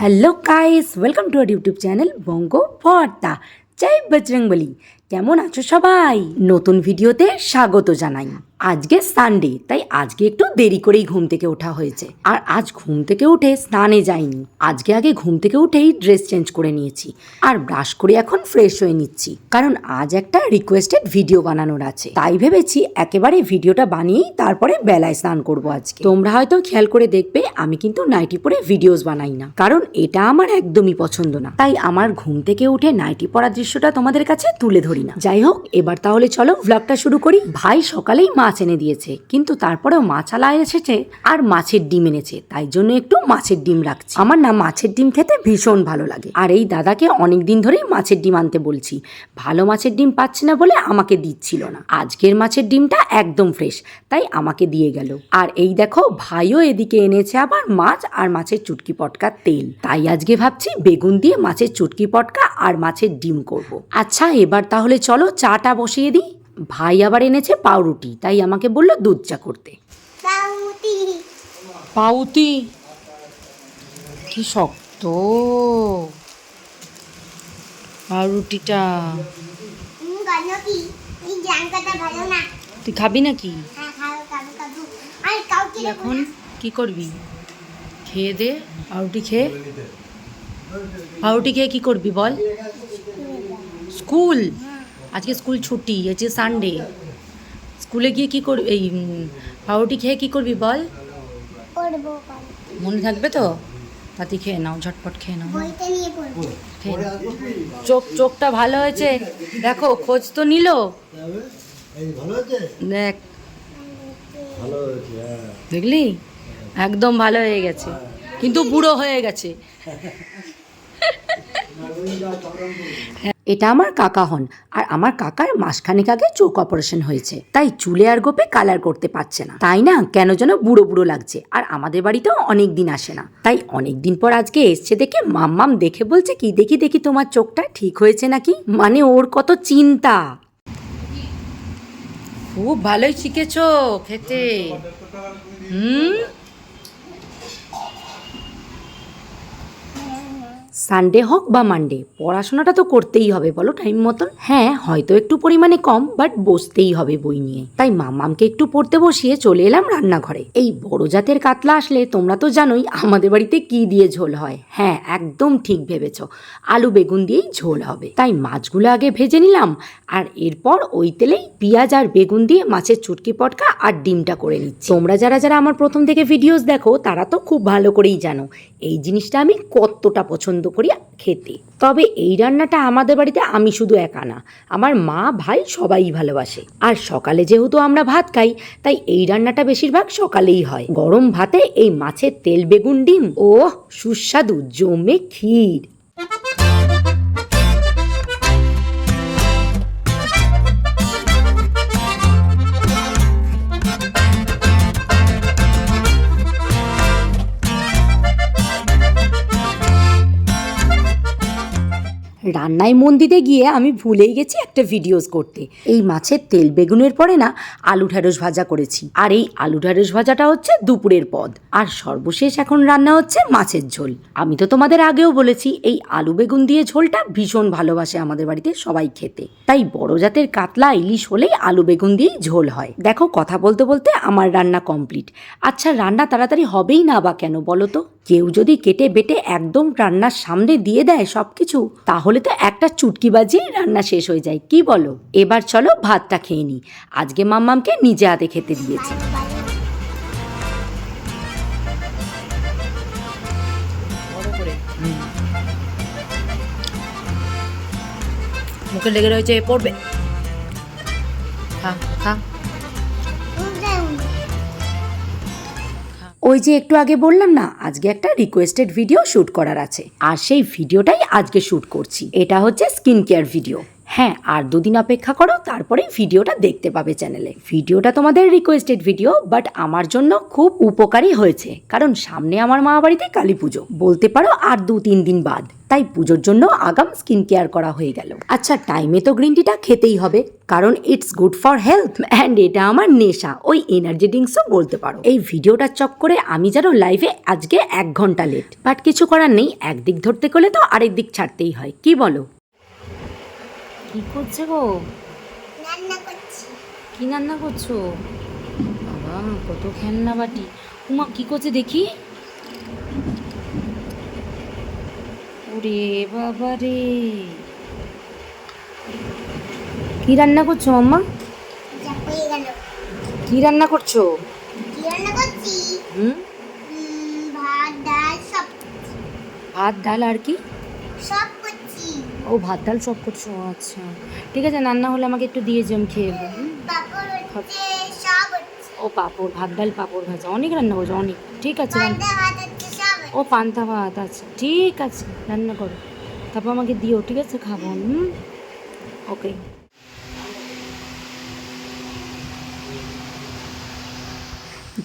Hello guys welcome to our YouTube channel Banga Bharta জয় বজরংবলী কেমন আছো সবাই? নতুন ভিডিওতে স্বাগত জানাই। আজকে সানডে তাই আজকে একটু দেরি করেই ঘুম থেকে ওঠা হয়েছে। আর আজ ঘুম থেকে উঠে স্নানে যাইনি। আজকে আগে ঘুম থেকে উঠেই ড্রেস চেঞ্জ করে নিয়েছি। আর ব্রাশ করে এখন ফ্রেশ হয়ে নিচ্ছি। কারণ আজ একটা রিকোয়েস্টেড ভিডিও বানানোর আছে। তাই ভেবেছি একেবারে ভিডিওটা বানিয়েই তারপরে বেলায় স্নান করব আজকে। তোমরা হয়তো খেয়াল করে দেখবে, আমি কিন্তু নাইটি পরে ভিডিওস বানাই না। কারণ এটা আমার একদমই পছন্দ না। তাই আমার ঘুম থেকে উঠে নাইটি পরা দৃশ্যটা তোমাদের কাছে তুলে ধরি না। যাই হোক, এবার তাহলে চলো ভ্লগটা শুরু করি। ভাই সকালেই মাছ এনে দিয়েছে। কিন্তু তারপরেও মাছালা এসেছে আর মাছের ডিম এনেছে। তাই জন্য একটু মাছের ডিম রাখছি। আমার না মাছের ডিম খেতে ভীষণ ভালো লাগে। আর এই দাদাকে অনেক দিন ধরেই মাছের ডিম আনতে বলছি। ভালো মাছের ডিম পাচ্ছে না বলে আমাকে দিচ্ছিল না। আজকের মাছের ডিমটা একদম ফ্রেশ, তাই আমাকে দিয়ে গেল। আর এই দেখো, ভাইও এদিকে এনেছে আবার মাছ আর মাছের চুটকি পটকার তেল। তাই আজকে ভাবছি বেগুন দিয়ে মাছের চুটকি পটকা আর মাছের ডিম করব। আচ্ছা এবার তাহলে চলো চাটা বসিয়ে দিই। ভাই আবার এনেছে পাউরুটি তাই আমাকে বলল দুধ চা করতে। পাউতি পাউতি কি শক্ত। পাউরুটিটা। তুই খাবি নাকি? হ্যাঁ এখন কি করবি? খেয়ে দে পাউরুটি খেয়ে। পাউরুটি খেয়ে কি করবি বল? স্কুল? আজকে স্কুল ছুটি আজকে সানডে স্কুলে গিয়ে কি করবি এই পাউরুটি খেয়ে কি করবি বল? পড়ব মনে থাকবে তো? তাতি খেয়ে নাও ঝটপট খেয়ে নাও। বইটা নিয়ে পড়ব। খেয়ে নাও। চোখ চোখটা ভালো হয়েছে? দেখো খোঁজ তো নিল। এই ভালো আছে দেখ। ভালো হয়েছে হ্যাঁ দেখলি? একদম ভালো হয়ে গেছে। কিন্তু বুড়ো হয়ে গেছে। এটা আমার কাকা হন, আর আমার কাকার মাসখানেক আগে চোখ অপারেশন হয়েছে। তাই চুলে আর গোপে কালার করতে পারছে না। তাই না? কেন যেন বুড়ো বুড়ো লাগছে, আর আমাদের বাড়িতেও অনেক দিন আসে না। তাই অনেক দিন পর আজকে এসছে দেখে মাম্মাম দেখে বলছে, কি দেখি দেখি তোমার চোখটা ঠিক হয়েছে নাকি? মানে ওর কত চিন্তা। খুব ভালোই শিখেছো খেতে। হুম? সানডে হোক বা মানডে পড়াশোনাটা তো করতেই হবে, বলো টাইম মতন। হ্যাঁ হয়তো একটু পরিমাণে কম বাট বসতেই হবে বই নিয়ে। তাই মামামকে একটু পড়তে বসিয়ে চলে এলাম রান্নাঘরে। এই বড় জাতের কাতলা আসলে তোমরা তো জানোই আমাদের বাড়িতে কি দিয়ে ঝোল হয়। হ্যাঁ একদম ঠিক ভেবেছ, আলু বেগুন দিয়েই ঝোল হবে। তাই মাছগুলো আগে ভেজে নিলাম, আর এরপর ওই তেলেই পেঁয়াজ আর বেগুন দিয়ে মাছের চুটকি পটকা আর ডিমটা করে নিচ্ছি। তোমরা যারা যারা আমার প্রথম থেকে ভিডিওস দেখো, তারা তো খুব ভালো করেই জানো, এই জিনিসটা আমি কতটা পছন্দ করি খেতে। তবে এই রান্নাটা আমাদের বাড়িতে আমি শুধু একা না, আমার মা, ভাই সবাই ভালোবাসে। আর সকালে যেহেতু আমরা ভাত খাই, তাই এই রান্নাটা বেশিরভাগ সকালেই হয়। গরম ভাতে এই মাছের তেল, বেগুন, ডিম ও সুস্বাদু, জমে ক্ষীর। রান্নায় মন দিতে গিয়ে আমি ভুলেই গেছি একটা ভিডিওস করতে। এই মাছের তেল বেগুনের পরে না আলু ঢ্যাঁড়স ভাজা করেছি। আর এই আলু ঢ্যাঁড়স ভাজাটা হচ্ছে দুপুরের পদ। আর সর্বশেষ এখন রান্না হচ্ছে মাছের ঝোল। আমি তো তোমাদের আগেও বলেছি, এই আলু বেগুন দিয়ে ঝোলটা ভীষণ ভালোবাসে আমাদের বাড়িতে সবাই খেতে। তাই বড় জাতের কাতলা, ইলিশ হলেই আলু বেগুন দিয়েই ঝোল হয়। দেখো কথা বলতে বলতে আমার রান্না কমপ্লিট আচ্ছা রান্না তাড়াতাড়ি হবেই না বা কেন বলো তো? কেউ যদি কেটে বেটে একদম রান্নার সামনে দিয়ে দেয় সবকিছু, তাহলে তো একটা চুটকি বাজিয়ে রান্না শেষ হয়ে যায়। কি বলো? এবার চলো ভাতটা খেয়ে নি আজকে মাম্মামকে নিজে হাতে খেতে দিয়েছি। মুখে লেগে রয়েছে পড়বে। খা খা। ওই যে একটু আগে বললাম না, আজকে একটা রিকোয়েস্টেড ভিডিও শ্যুট করার আছে। আর সেই ভিডিওটাই আজকে শ্যুট করছি। এটা হচ্ছে স্কিন কেয়ার ভিডিও হ্যাঁ আর দুদিন অপেক্ষা করো তারপরে ভিডিওটা দেখতে পাবে চ্যানেলে। ভিডিওটা তোমাদের রিকোয়েস্টেড ভিডিও বাট আমার জন্য খুব উপকারী হয়েছে, কারণ সামনে আমার মা বাড়িতে কালী পুজো। বলতে পারো আর দু তিন দিন বাদ, তাই পুজোর জন্য আগাম স্কিন কেয়ার করা হয়ে গেল। আচ্ছা টাইমে তো গ্রিন টিটা খেতেই হবে, কারণ it's good for health and এটা আমার নেশা, ওই এনার্জি ড্রিঙ্কসও বলতে পারো। এই ভিডিওটা চক করে আমি যেন লাইভে আজকে এক ঘণ্টা লেট বাট কিছু করার নেই, একদিক ধরতে গেলে তো আরেক দিক ছাড়তেই হয়, কি বলো? কি করছে গো? রান্না করছি। কি রান্না করছ? বাবা কত খেলনা বাটি। উমা কি করছে দেখি? ওরে বাবা রে। কি রান্না করছ মাম্মা? কি রান্না করছ? কি রান্না করছি? হুম? ভাত ডাল সব। ভাত ডাল আর কি? সব ও ভাত ডাল সব করছ আচ্ছা। ঠিক আছে রান্না হলে আমাকে একটু দিয়ে যেম খেয়ে ও পাঁপড়, ভাত ডাল, পাঁপড় ভাজা, অনেক রান্না করছ, অনেক। ঠিক আছে। ও পান্তা ভাত আছে ঠিক আছে, রান্না করো। তারপর আমাকে দিও, ঠিক আছে, খাব হুম। ওকে।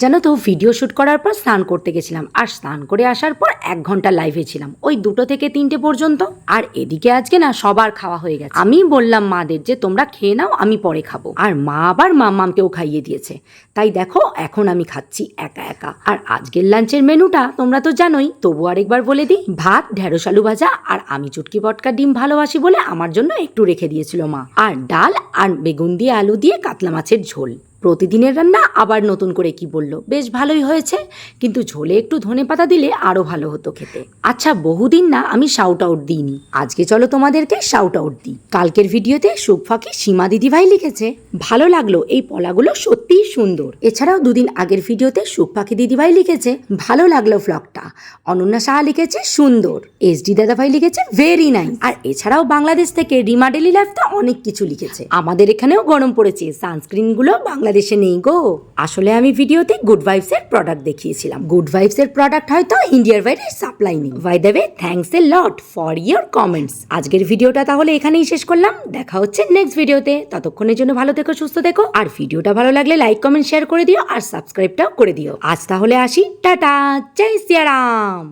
জানো তো ভিডিও শ্যুট করার পর স্নান করতে গেছিলাম। আর স্নান করে আসার পর এক ঘণ্টা লাইভে ছিলাম। ওই দুটো থেকে তিনটে পর্যন্ত। আর এদিকে আজকে না সবার খাওয়া হয়ে গেছে। আমি বললাম মাদের যে, তোমরা খেয়ে নাও, আমি পরে খাব। আর মা আবার মামামকেও খাইয়ে দিয়েছে। তাই দেখো, এখন আমি খাচ্ছি একা একা। আর আজকের লাঞ্চের মেনুটা তোমরা তো জানোই। তবু আরেকবার বলে দিই, ভাত, ঢেঁড়স আলু ভাজা আর আমি চুটকি পটকা ডিম ভালোবাসি বলে আমার জন্য একটু রেখে দিয়েছিল মা। আর ডাল আর বেগুন দিয়ে আলু দিয়ে কাতলা মাছের ঝোল। প্রতিদিনের রান্না আবার নতুন করে কি বলল? বেশ ভালোই হয়েছে, কিন্তু ঝোলে একটু ধনে পাতা দিলে আরও ভালো হতো খেতে। আচ্ছা বহুদিন না আমি শাউট আউট দিইনি। আজকে চলো তোমাদেরকে শাউট আউট দিই। কালকের ভিডিওতে সুখ ফাঁকি সীমা দিদিভাই লিখেছে, ভালো লাগল এই পলাগুলো সত্যিই সুন্দর। এছাড়াও দুদিন আগের ভিডিওতে সুখ পাখি দিদিভাই লিখেছে, ভালো লাগল ফ্লগটা অনন্যা সাহা লিখেছে, সুন্দর। এস ডি দাদাভাই লিখেছে ভেরি নাইস আর এছাড়াও বাংলাদেশ থেকে রিমা ডেলি লাইফটা অনেক কিছু লিখেছে। আমাদের এখানেও গরম পড়েছে সানস্ক্রিনগুলো বাংলাদেশে নেই গো। আসলে আমি ভিডিওতে গুড ভাইবস এর প্রোডাক্ট দেখিয়েছিলাম। গুড ভাইবস এর প্রোডাক্ট হয়তো ইন্ডিয়ার বাইরে সাপ্লাই নেই। By the way thanks a lot for your comments আজকের ভিডিওটা তাহলে এখানেই শেষ করলাম। দেখা হচ্ছে নেক্সট ভিডিওতে। ততক্ষণের জন্য ভালো থেকো, সুস্থ থেকো। আর ভিডিওটা ভালো লাগলে লাইক কমেন্ট শেয়ার করে দিও। আর সাবস্ক্রাইবটাও করে দিও। আজ তাহলে আসি। টাটা। জয় সিয়ারাম।